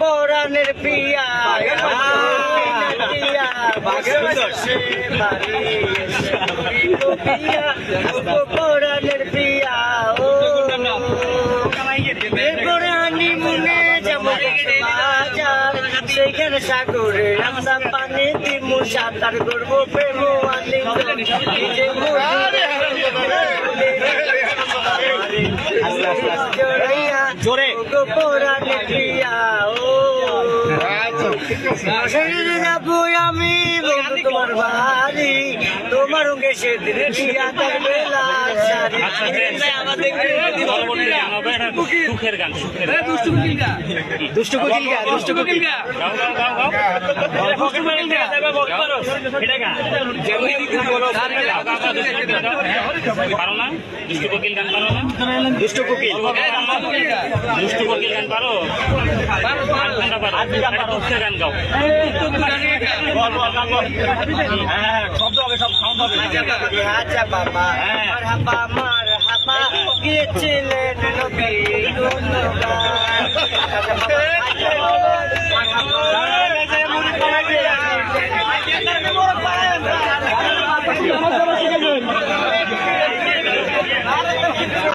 পরাণের পিয়া মনে যেমন সেইখানে সাগরে রাস্তা পানি দিমু সাঁতার করব প্রেম আনি ও সেদিন যাব আমি তোমার বাড়ি তোমার সঙ্গে সেদিন সুখের গান সুখের গান। দুষ্টু কোকিল গা। দুষ্টু। পারো না? দুষ্টু কোকিল গান পারো না? দুষ্টু কোকিল। দুষ্টু কোকিল গান পারো? পারো দুঃখের গান গাও। আচ্ছা বাবা মার হাবা মার হাবা গিয়েছিলেন নবী ধন্যবাদ